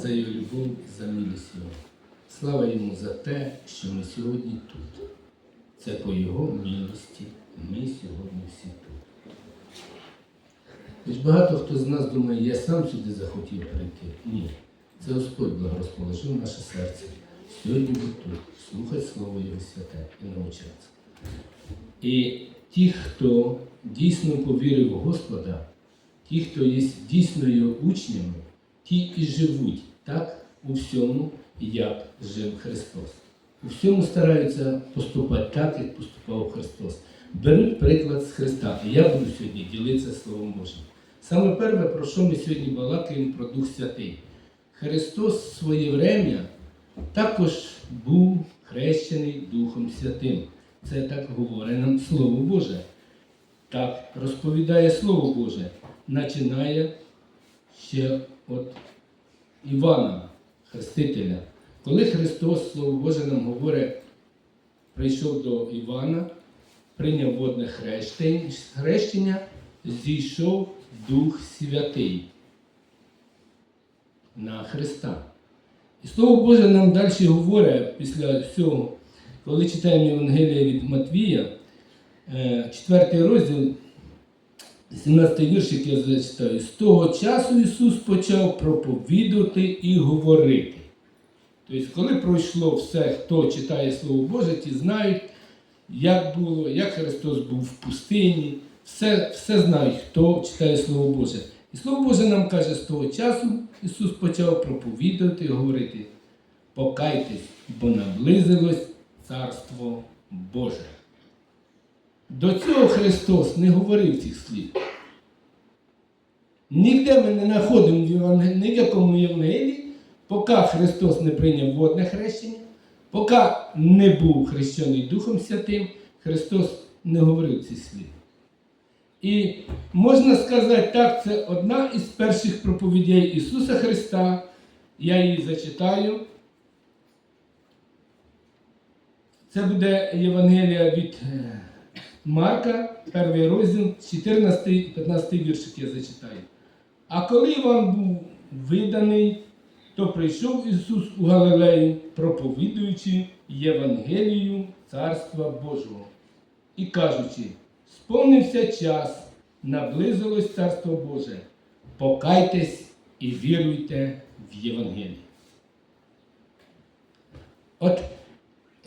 за його любов, за милість його. Слава йому за те, що ми сьогодні тут. Це по його милості. Ми сьогодні всі тут. Тож багато хто з нас думає, я сам сюди захотів прийти. Ні. Це Господь благорозположив наше серце. Сьогодні бути тут, слухати Слово Його святе і навчатися. І ті, хто дійсно повірив у Господа, ті, хто є дійсно його учнями, ті і живуть так у всьому, як жив Христос. У всьому стараються поступати так, як поступав Христос. Беруть приклад з Христа. І я буду сьогодні ділитися Словом Божим. Саме перше, про що ми сьогодні балакаємо, про Дух Святий. Христос в своє время також був хрещений Духом Святим. Це так говорить нам Слово Боже. Так розповідає Слово Боже, починає ще от Івана, Хрестителя. Коли Христос, Слово Боже, нам говорить, прийшов до Івана, прийняв водне хрещення, зійшов Дух Святий на Христа. І Слово Боже нам далі говорить після всього, коли читаємо Євангелія від Матвія, 4 розділ, 17 віршик я зачитаю. З того часу Ісус почав проповідувати і говорити. Тобто, коли пройшло все, хто читає Слово Боже, ті знають, як було, як Христос був в пустині, все, все знають, хто читає Слово Боже. І Слово Боже нам каже, з того часу Ісус почав проповідувати і говорити, покайтесь, бо наблизилось Царство Боже. До цього Христос не говорив цих слів. Ніде ми не знаходимо в Євангелії, ні в якому Євангелії, поки Христос не прийняв водне хрещення, поки не був хрещений Духом Святим, Христос не говорив ці слів. І можна сказати так, це одна із перших проповідей Ісуса Христа. Я її зачитаю. Це буде Євангелія від е, Марка, перший розділ, 14 і 15 віршик я зачитаю. А коли Іван був виданий, то прийшов Ісус у Галилею, проповідуючи Євангелію Царства Божого і кажучи, сповнився час, наблизилось Царство Боже, покайтесь і віруйте в Євангеліє. От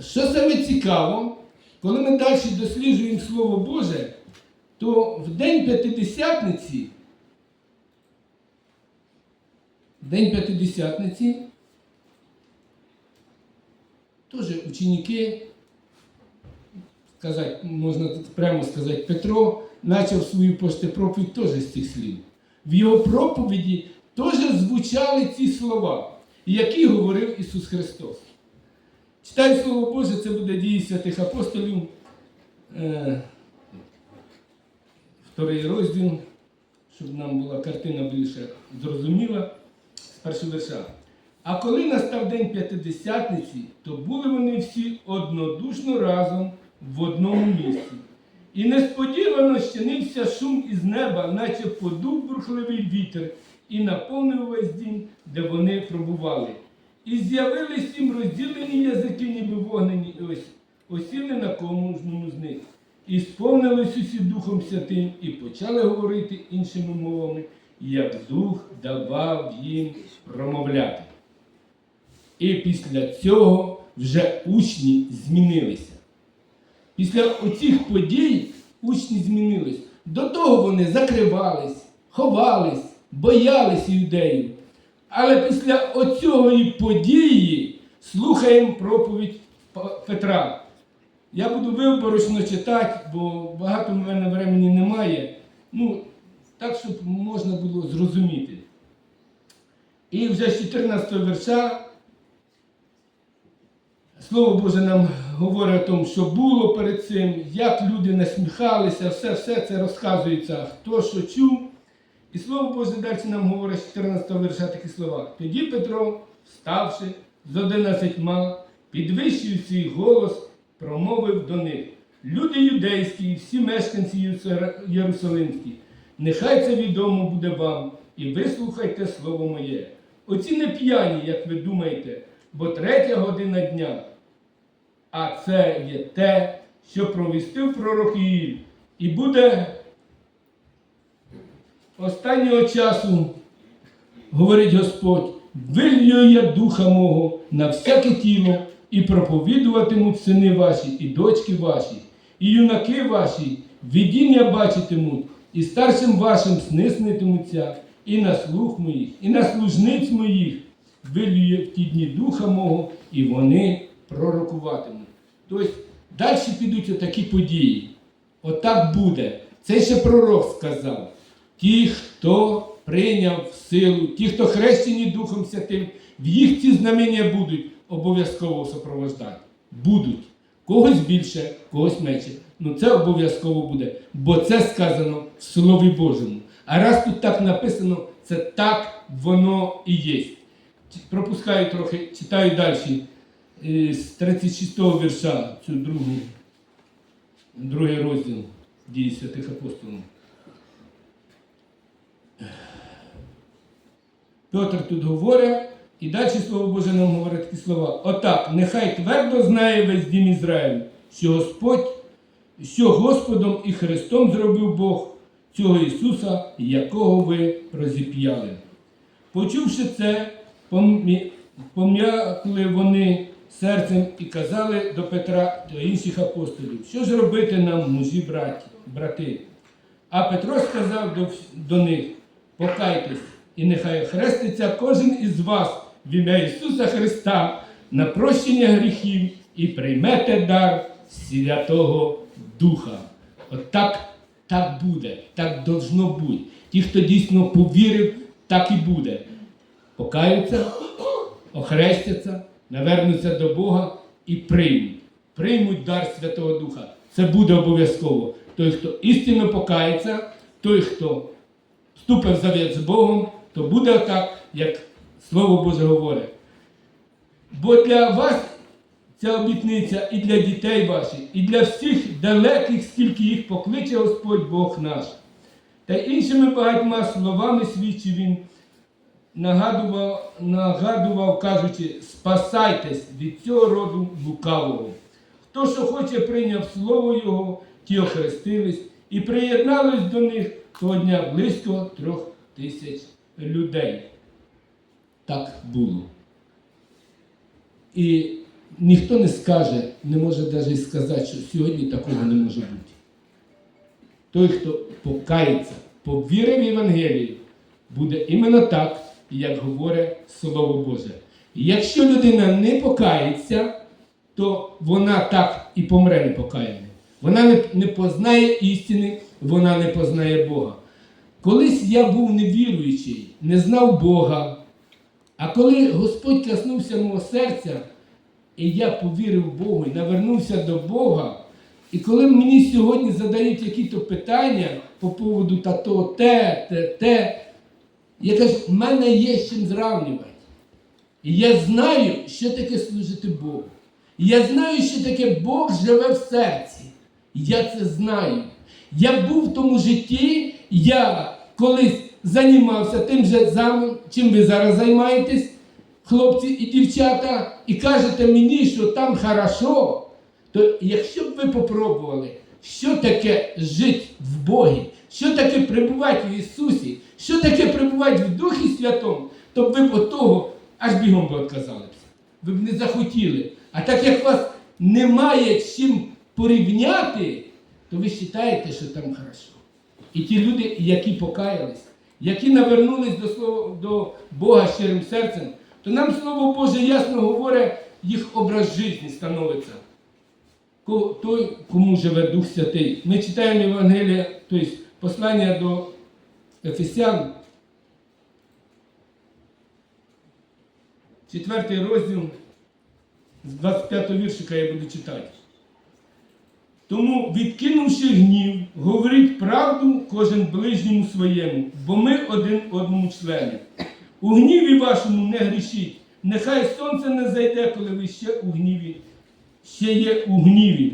що саме цікаво, коли ми далі досліджуємо Слово Боже, то в День П'ятидесятниці, День П'ятидесятниці, теж ученики, сказати, можна прямо сказати, Петро почав свою проповідь теж з цих слів. В його проповіді теж звучали ці слова, які говорив Ісус Христос. Читай Слово Боже, це буде дії святих апостолів. Е, вторий розділ, щоб нам була картина більше зрозуміла з першого верша. А коли настав день п'ятидесятниці, то були вони всі однодушно разом в одному місці. І несподівано щинився шум із неба, наче подув бурхливий вітер, і наповнив весь дім, де вони пробували. І з'явились їм розділені язики, ніби вогнені, ось осіли на кожному з них. І сповнились усі Духом Святим, і почали говорити іншими мовами, як Дух давав їм промовляти. І після цього вже учні змінилися. Після оцих подій учні змінились. До того вони закривались, ховались, боялись юдеїв. Але після оцього події слухаємо проповідь Петра. Я буду виборочно читати, бо багато в мене времени немає. Ну, так, щоб можна було зрозуміти. І вже з 14 верша Слово Боже нам говорить о тому, що було перед цим, як люди насміхалися, все, все це розказується, хто що чув. І Слово Боже далі нам говорить з 14 верша такі слова. Тоді Петро, вставши з одинадцятьма, підвищив свій голос, промовив до них. Люди юдейські і всі мешканці Єрусалимські, нехай це відомо буде вам, і вислухайте слово моє. Оці не п'яні, як ви думаєте, бо третя година дня. А це є те, що провістив пророк Іїль. І буде останнього часу, говорить Господь, вилью я духа мого на всяке тіло, і проповідуватимуть сини ваші, і дочки ваші, і юнаки ваші, видіння бачитимуть, і старшим вашим сни снитимуться, і на слух моїх, і на служниць моїх вилює в ті дні духа мого, і вони пророкуватимуть. Тобто далі підуть отакі події. Отак буде. Це ще пророк сказав. Ті, хто прийняв силу, ті, хто хрещені Духом Святим, в їх ці знамення будуть обов'язково супроводжати. Будуть. Когось більше, когось менше. Ну це обов'язково буде. Бо це сказано в Слові Божому. А раз тут так написано, це так воно і є. Пропускаю трохи, читаю далі е, з 36-го вірша цю другу, другий розділ дії святих апостолів. Петр тут говорить, і далі Слово Боже нам говорить такі слова. Отак, нехай твердо знає весь дім Ізраїль, що Господь, що Господом і Христом зробив Бог цього Ісуса, якого ви розіп'яли. Почувши це, пом'якли вони серцем і казали до Петра та інших апостолів, що ж робити нам, мужі браті, брати? А Петро сказав до, до них: покайтесь, і нехай хреститься кожен із вас в ім'я Ісуса Христа на прощення гріхів і приймете дар Святого Духа. От так, так буде, так должно бути. Ті, хто дійсно повірив, так і буде. Покаються, охрестяться, навернуться до Бога і приймуть. Приймуть дар Святого Духа. Це буде обов'язково. Той, хто істинно покається, той, хто вступив завіт з Богом, то буде так, як Слово Боже говорить. Бо для вас ця обітниця і для дітей ваших, і для всіх далеких, скільки їх покличе Господь Бог наш. Та іншими багатьма словами свідчив він, нагадував, нагадував, кажучи, спасайтесь від цього роду лукавого. Хто що хоче прийняв слово Його, ті охрестились і приєднались до них того дня близько трьох тисяч людей. Так було. І ніхто не скаже, не може навіть сказати, що сьогодні такого не може бути. Той, хто покається, повірив в Євангелію, буде іменно так, як говорить Слово Боже. Якщо людина не покається, то вона так і помре непокаяною. Вона не, не познає істини, вона не познає Бога. Колись я був невіруючий, не знав Бога. А коли Господь коснувся мого серця, і я повірив Богу і навернувся до Бога, і коли мені сьогодні задають якісь питання по поводу та то, те, те, те, я кажу, в мене є з чим зрівнювати. І я знаю, що таке служити Богу. І я знаю, що таке Бог живе в серці. Я це знаю. Я був в тому житті, я колись займався тим же самим, чим ви зараз займаєтесь, хлопці і дівчата, і кажете мені, що там хорошо, то якщо б ви попробували, що таке жити в Богі, що таке перебувати в Ісусі, що таке перебувати в Духі Святому, то б ви б того аж бігом би відказалися. Ви б не захотіли. А так як вас немає чим порівняти, то ви вважаєте, що там хорошо. І ті люди, які покаялись, які навернулись до, слова, до Бога щирим серцем, то нам Слово Боже ясно говорить, їх образ життя становиться. Той, кому живе Дух Святий. Ми читаємо Євангелія, тобто послання до Ефесян, четвертий розділ, з 25 віршика я буду читати. Тому, відкинувши гнів, говоріть правду кожен ближньому своєму, бо ми один одному члени. У гніві вашому не грішіть, нехай сонце не зайде, коли ви ще у гніві, ще є у гніві.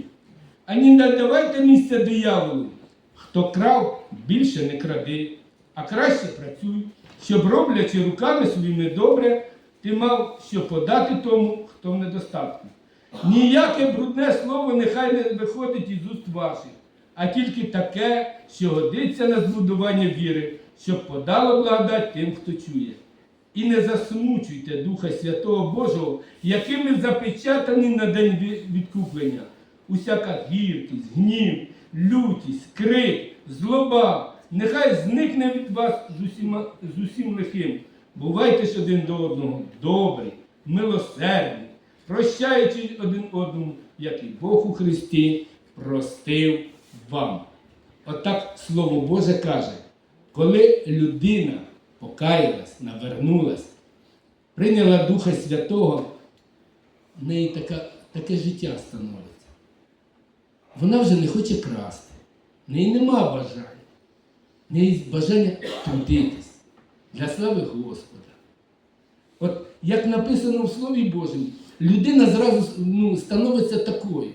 Ані не давайте місця дияволу. Хто крав, більше не кради, а краще працюй, щоб роблячи руками своїми добре, ти мав що подати тому, хто в недостатку. Ніяке брудне слово нехай не виходить із уст ваших, а тільки таке, що годиться на збудування віри, щоб подало благодать тим, хто чує. І не засмучуйте Духа Святого Божого, якими запечатані на день відкуплення. Усяка гіркість, гнів, лютість, крик, злоба, нехай зникне від вас з, усіма, з усім лихим. Бувайте ж один до одного добрі, милосердні, прощаючи один одному, як і Бог у Христі простив вам. Отак Слово Боже каже, коли людина покаялась, навернулась, прийняла Духа Святого, в неї така, таке життя становиться. Вона вже не хоче красти, в неї нема бажання. В неї бажання трудитись для слави Господа. От як написано в Слові Божому, людина зразу ну, становиться такою.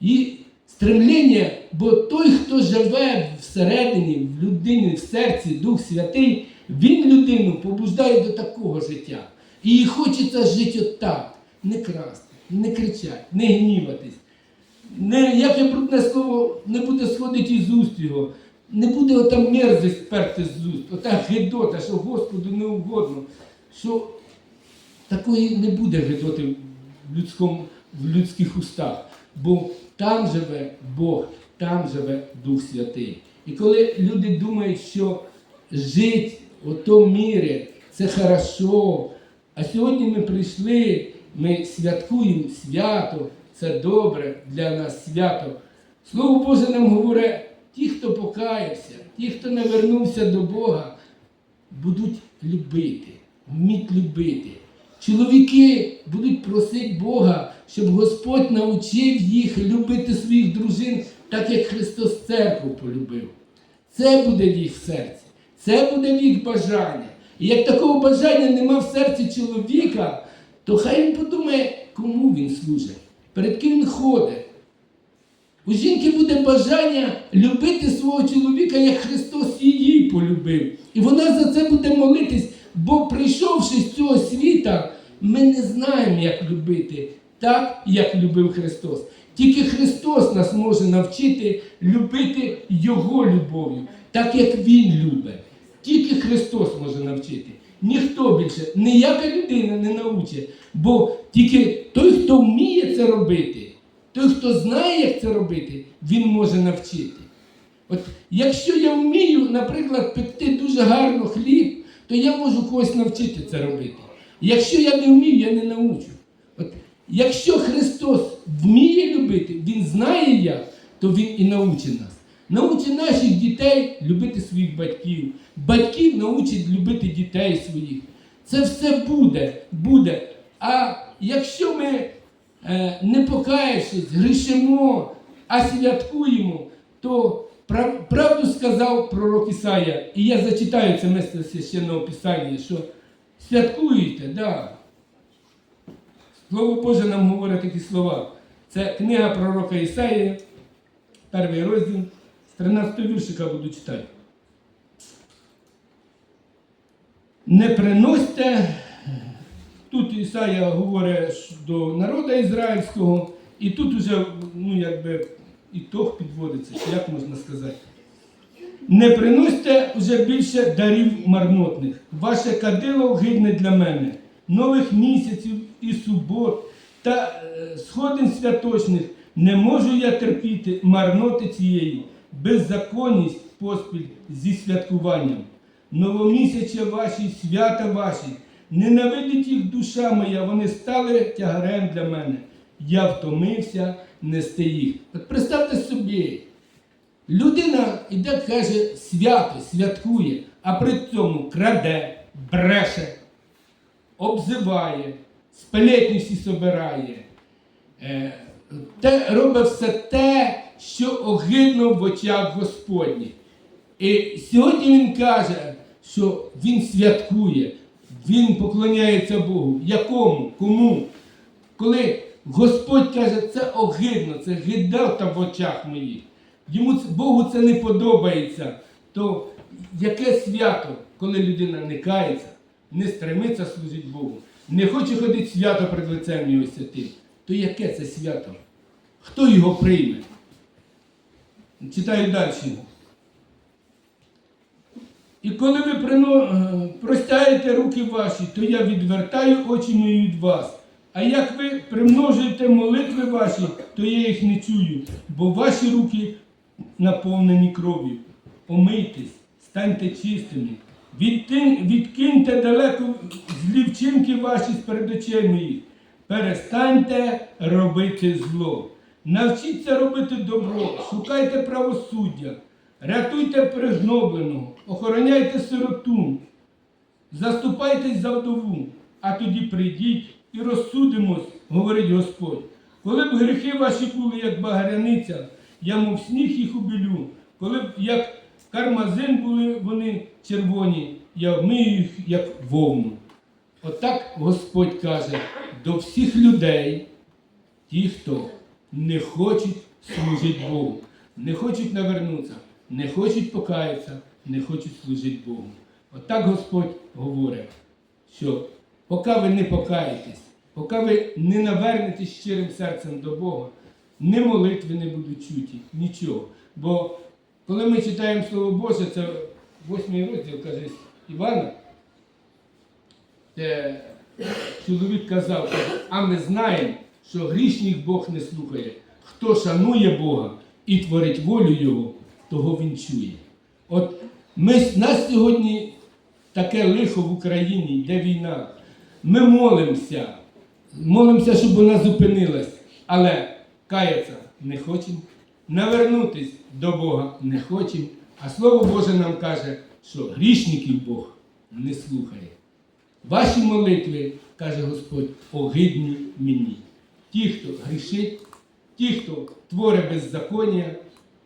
І стремління, бо той, хто живе всередині, в людині, в серці, Дух Святий, він людину побуждає до такого життя. І їй хочеться жити отак, не красти, не кричати, не гніватись. Не, яке брудне слово не буде сходити із уст його, не буде ота мерзость перти з уст, ота гидота, що Господу не угодно, що такої не буде гидоти в, людському, в людських устах. Бо там живе Бог, там живе Дух Святий. І коли люди думають, що жити у тому мірі це хорошо, а сьогодні ми прийшли, ми святкуємо свято, це добре для нас свято. Слово Боже нам говорить, ті, хто покаявся, ті, хто не вернувся до Бога, будуть любити, вміть любити. Чоловіки будуть просити Бога, щоб Господь навчив їх любити своїх дружин, так як Христос церкву полюбив. Це буде в їх серці, це буде в їх бажання. І як такого бажання нема в серці чоловіка, то хай він подумає, кому він служить, перед ким він ходить. У жінки буде бажання любити свого чоловіка, як Христос її полюбив. І вона за це буде молитись, бо прийшовши з цього світа, ми не знаємо, як любити так, як любив Христос. Тільки Христос нас може навчити любити Його любов'ю, так як Він любить. Тільки Христос може навчити. Ніхто більше, ніяка людина не навчить. Бо тільки той, хто вміє це робити, той, хто знає, як це робити, він може навчити. От якщо я вмію, наприклад, пекти дуже гарно хліб, то я можу когось навчити це робити. Якщо я не вмію, я не научу. От якщо Христос вміє любити, Він знає як, то Він і научить нас. Научить наших дітей любити своїх батьків, батьків научить любити дітей своїх. Це все буде, буде. А якщо ми е, не покаявшись, грішимо, а святкуємо, то правду сказав пророк Ісая, і я зачитаю це місце священного писання, що святкуєте, да. Слово Боже нам говорить такі слова. Це книга пророка Ісаї, перший розділ, з 13 віршика буду читати. Не приносьте, тут Ісая говорить до народу ізраїльського, і тут уже, ну, якби, ітог підводиться, як можна сказати. Не приносьте вже більше дарів марнотних. Ваше кадило гидне для мене. Нових місяців і субот та е, сходин святочних не можу я терпіти марноти цієї, беззаконність поспіль зі святкуванням. Новомісяча ваші, свята ваші, ненавидить їх душа моя, вони стали тягарем для мене. Я втомився нести їх. От представте собі, Людина іде, каже, свято, святкує, а при цьому краде, бреше, обзиває, сплетні всі собирає, е, те, робить все те, що огидно в очах Господніх. І сьогодні він каже, що він святкує, він поклоняється Богу. Якому? Кому? Коли Господь каже, це огидно, це гидота в очах моїх. Йому Богу це не подобається, то яке свято, коли людина не кається, не стремиться служити Богу, не хоче ходити свято перед лицем його святим, то яке це свято? Хто його прийме? Читаю далі. І коли ви прино... е, простяєте руки ваші, то я відвертаю очі мої від вас. А як ви примножуєте молитви ваші, то я їх не чую, бо ваші руки наповнені кров'ю. Омийтесь, станьте чистими, відкиньте далеко злі вчинки ваші з перед очей моїх. Перестаньте робити зло. Навчіться робити добро, шукайте правосуддя, рятуйте пригнобленого, охороняйте сироту, заступайтесь за вдову, а тоді прийдіть і розсудимось, говорить Господь. Коли б гріхи ваші були, як багряниця, я мов сніг їх убілю. Коли б як кармазин були вони червоні, я вмию їх, як вовну. Отак Господь каже до всіх людей, ті, хто не хочуть служити Богу, не хочуть навернутися, не хочуть покаятися, не хочуть служити Богу. Отак Господь говорить, що поки ви не покаєтесь, поки ви не навернетесь щирим серцем до Бога, ні молитви не будуть чуті, нічого. Бо коли ми читаємо Слово Боже, це восьмий розділ, каже Івана, де чоловік казав, а ми знаємо, що грішник Бог не слухає. Хто шанує Бога і творить волю Його, того він чує. От ми, нас сьогодні таке лихо в Україні, йде війна. Ми молимося, молимося, щоб вона зупинилась, але каятися не хочемо, навернутись до Бога не хочемо. А Слово Боже нам каже, що грішників Бог не слухає. Ваші молитви, каже Господь, огидні мені. Ті, хто грішить, ті, хто творить беззаконня,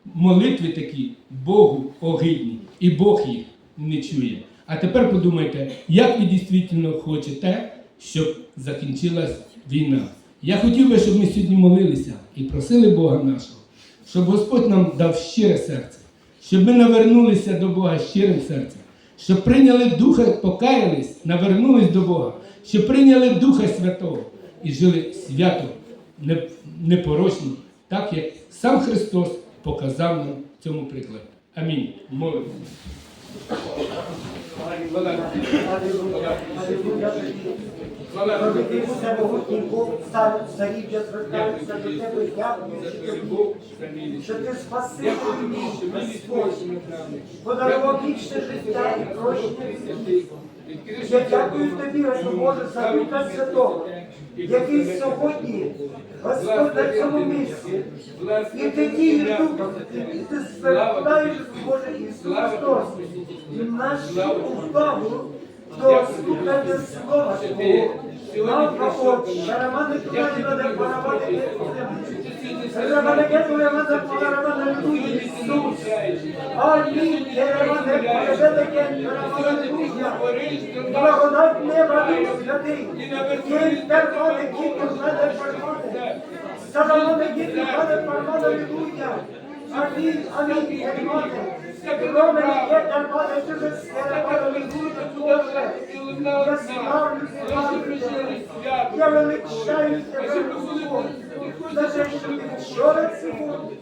молитви такі Богу огидні, і Бог їх не чує. А тепер подумайте, як ви дійсно хочете, щоб закінчилась війна. Я хотів би, щоб ми сьогодні молилися і просили Бога нашого, щоб Господь нам дав щире серце, щоб ми навернулися до Бога щирим серцем, щоб прийняли Духа, покаялись, навернулись до Бога, щоб прийняли Духа Святого і жили свято, не- непорочно, так як сам Христос показав нам в цьому прикладі. Амінь. Молимося. Всемогутній Бог, цар царів, звертаються до тебе, дякуючи тобі, що ти спасив мій Господь, подарував вічне життя і прощення. Я дякую тобі, Господь Боже, за Духа Святого, який сьогодні, Господь, на цьому місці, і ти дієш Духом, і ти звертаєш, Боже, Ісус Христос, нашу увагу до слухання Слова Твого. Алфа от, Шарамани Кударіна де Паравани Раманегетуя Мада Паравана Луї Ісус. Амінь. Єремане Параведеке Паравана Луя. Благодать неба Дух Святий. Єй Пермане Кіту Знаде Пармане. Сарамане Кіту Знаде Пармана Луя. Амінь, амінь, Єремане. Я величаю тебе, за те, що ти вчора сьогодні